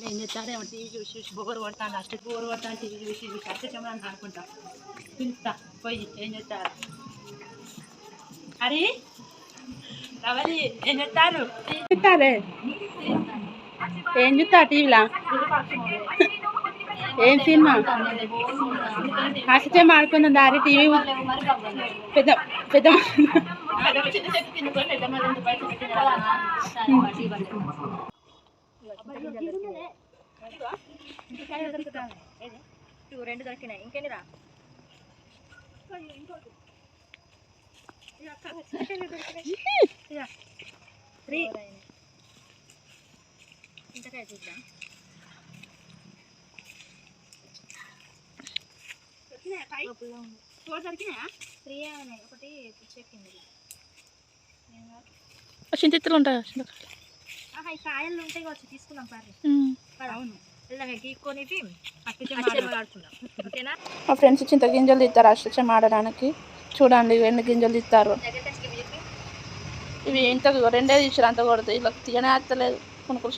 ఏం చేస్తారేమో టీవీ చూసి బోర్ కొడతాను అಷ್ಟು బోర్ కొడతాను టీవీ చూసి చూసి అనుకుంటా పిలుస్తా పోయి ఏం చేస్తారు? అరే రవలి ఏం చేస్తారు? చెప్తారే ఏం చూస్తా టీవీలా? ఏం సినిమా? అష్టం ఆడుకుందాం దారి టీవీ పెద్ద పెద్ద రెండు దొరికినాయి. ఇంకెన్ని రా? త్రీ. ఇంతకాయ చూద్దాం. చింతిత్తులు ఉంటాయి ఈ కాయలు ఉంటాయి కావచ్చు పారి అవును. మా ఫ్రెండ్స్ చింత గింజలు తీస్తారు అష్టచం ఆడడానికి చూడండి ఎన్ని గింజలు తీస్తారు ఇవి ఎంత రెండే తీసారు అంత కొడతాయి ఇలా తీయనే అత్తలేదు కొనుక్కులు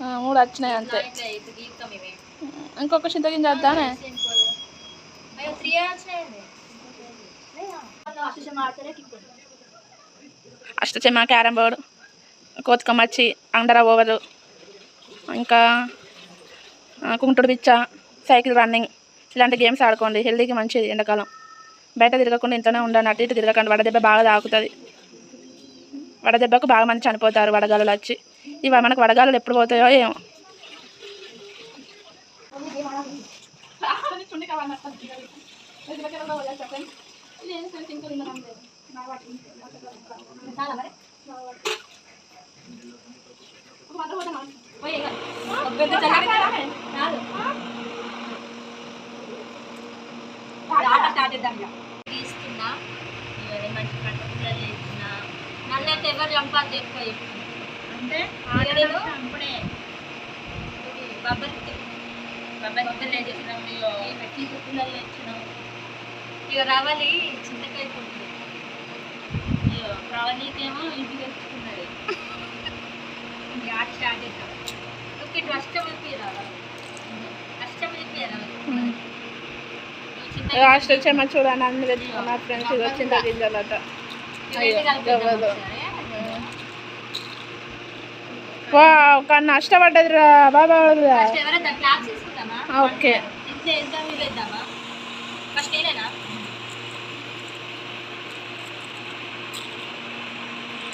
ఆ, మూడు వచ్చినాయి అంతే. ఇంకొక చింత గింజ వద్దానే? అయ్యో త్రీ ఫస్ట్ అష్టచమ్మ క్యారమ్ బోర్డు. కోతుకమ్మచ్చి అండర్ ఓవరు ఇంకా కుంటుడు పిచ్చ సైకిల్ రన్నింగ్ ఇలాంటి గేమ్స్ ఆడుకోండి. హెల్తీకి మంచిది ఎండాకాలం. బయట తిరగకుండా ఇంట్లోనే ఉండండి. అటు ఇటు తిరగకండి. వడదెబ్బ బాగా తాకుతుంది వడదెబ్బకు బాగా మంది చనిపోతారు వడగాలులు వచ్చి. ఇవి మనకు వడగాలులు ఎప్పుడు పోతాయో ఏమో. తీసుకున్నా ఇవన్నీ మంచి పంట పిల్లలు చేసిన నల్లైతే ఎవరు చంపాలి ఎక్కువ అంటే అప్పుడే బొబ్బరి బొబ్బరి చేసినాం ఇక రవలి చింతకాయ రవలికేమో ఇంటికి తెచ్చుకున్నది. ఇక ఆట స్టార్ట్ చేద్దాం. ఓకే రావాలి రావాలి చూడండి తెచ్చుకున్నారు ఫ్రెండ్స్ ఇది గింజలట. వావ్ కన్నా అష్టపడ్డది రా బాబా ఓకే. ఫస్ట్ దేవుడికి ఇచ్చిన ఒకటి రెండు ఇది చేద్దాం అమ్మాయి కష్టపడ్డది చూడండి మూడన్న కన్నా మూడన్న నా రెండు అష్టలు పడ్డాయి రెండు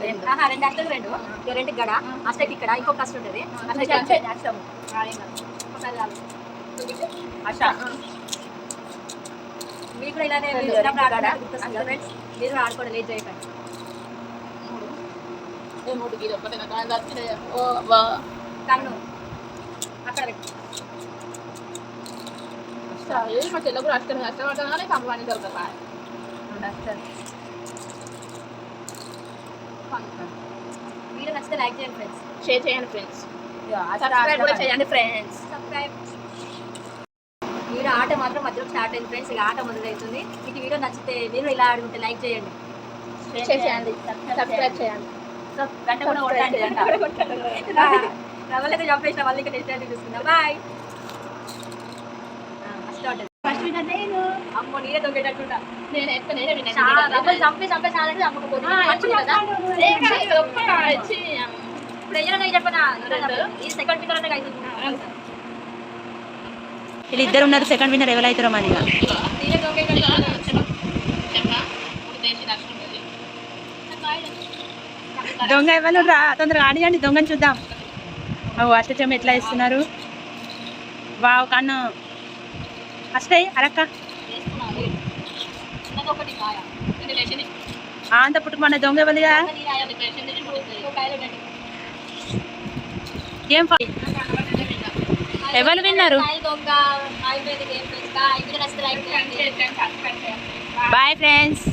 రెండు అష్టలు రెండు రెండు గడ అష్టకి ఇక్కడ ఉంటుంది. అష్టము కూడా ఇలానే మీరు ఆడుకోండి లేట్ చేయకండి మూడు ఒకటే. కన్ను అక్కడ పెట్టు పడ్డా సంప్రదాయం దొరకదా అష్టాలు వీడియో నచ్చితే లైక్ చేయండి ఫ్రెండ్స్ షేర్ చేయండి ఫ్రెండ్స్ సబ్స్క్రైబ్ కూడా చేయండి ఫ్రెండ్స్ సబ్స్క్రైబ్ వీడియో ఆట మాత్రం మధ్యలో స్టార్ట్ అయింది ఫ్రెండ్స్ ఇక ఆట మొదలవుతుంది. మీకు వీడియో నచ్చితే మీరు ఇలా ఆడుకుంటే లైక్ చేయండి. షేర్ చేయండి. సబ్స్క్రైబ్ చేయండి. గంట కూడా కొట్టండి రవ్వలతో చంపేసిన వాళ్ళు ఇక్కడ నెక్స్ట్ చూసుకుందాం బాయ్ నేను అమ్మో నేను నేనే చంపి ఇప్పుడు చెప్పనా? ఈ సెకండ్ వీళ్ళిద్దరు ఉన్నారు సెకండ్ విన్నర్ ఎవరైతారో ఉంది. దొంగ ఎవరు రా తొందరగా ఆడియండి దొంగని చూద్దాం. ఓ అష్టచమ్మ ఎట్లా ఇస్తున్నారు? వావ్ కన్ను. అష్టయ్ అరక్క. అంత పుట్టుకు మన దొంగ ఎవరిగా ఏం ఎవరు విన్నారు? Bye friends